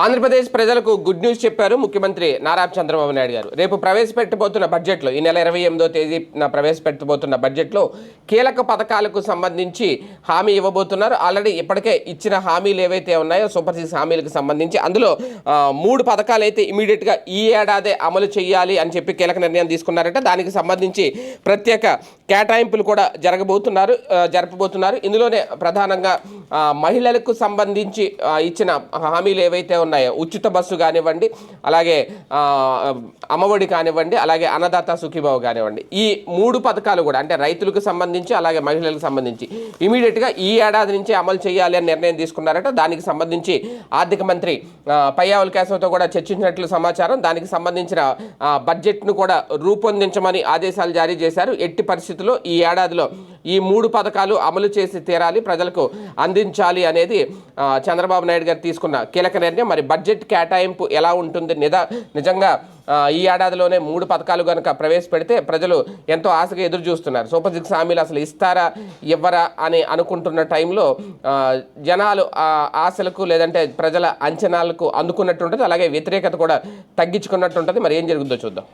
ఆంధ్రప్రదేశ్ ప్రజలకు good news చెప్పారు ముఖ్యమంత్రి నారా చంద్రబాబు నాయుడు గారు. రేపు ప్రవేశపెట్టబోతున్న బడ్జెట్లో ఈ నెల ఇరవై ఎనిమిదో తేదీన ప్రవేశపెట్టబోతున్న బడ్జెట్లో కీలక పథకాలకు సంబంధించి హామీ ఇవ్వబోతున్నారు. ఆల్రెడీ ఇప్పటికే ఇచ్చిన హామీలు ఏవైతే ఉన్నాయో సూపర్ సిక్స్ హామీలకు సంబంధించి అందులో మూడు పథకాలు అయితే ఇమీడియట్గా ఈ ఏడాదే అమలు చేయాలి అని చెప్పి కీలక నిర్ణయం తీసుకున్నారట. దానికి సంబంధించి ప్రత్యేక కేటాయింపులు కూడా జరగబోతున్నారు జరపబోతున్నారు. ఇందులోనే ప్రధానంగా మహిళలకు సంబంధించి ఇచ్చిన హామీలు ఏవైతే ఉన్నాయో ఉచిత బస్సు కానివ్వండి అలాగే అమ్మఒడి కానివ్వండి అలాగే అన్నదాత సుఖీభావ కానివ్వండి. ఈ మూడు పథకాలు కూడా అంటే రైతులకు సంబంధించి అలాగే మహిళలకు సంబంధించి ఇమీడియట్గా ఈ ఏడాది నుంచి అమలు చేయాలి అని నిర్ణయం తీసుకున్నారట. దానికి సంబంధించి ఆర్థిక మంత్రి పయ్యావుల కేశవతో కూడా చర్చించినట్లు సమాచారం. దానికి సంబంధించిన బడ్జెట్ను కూడా రూపొందించమని ఆదేశాలు జారీ చేశారు. ఎట్టి పరిస్థితి పరిస్థితుల్లో ఈ ఏడాదిలో ఈ మూడు పథకాలు అమలు చేసి తీరాలి ప్రజలకు అందించాలి అనేది చంద్రబాబు నాయుడు గారు తీసుకున్న కీలక నిర్ణయం. మరి బడ్జెట్ కేటాయింపు ఎలా ఉంటుంది? నిదా నిజంగా ఈ ఏడాదిలోనే మూడు పథకాలు కనుక ప్రవేశపెడితే ప్రజలు ఎంతో ఆశగా ఎదురు చూస్తున్నారు. సూపర్ సిక్స్ హామీలు అసలు ఇస్తారా ఇవ్వరా అని అనుకుంటున్న టైంలో జనాలు ఆశలకు లేదంటే ప్రజల అంచనాలకు అందుకున్నట్టుంటుంది. అలాగే వ్యతిరేకత కూడా తగ్గించుకున్నట్టు ఉంటుంది మరి ఏం జరుగుతుందో చూద్దాం.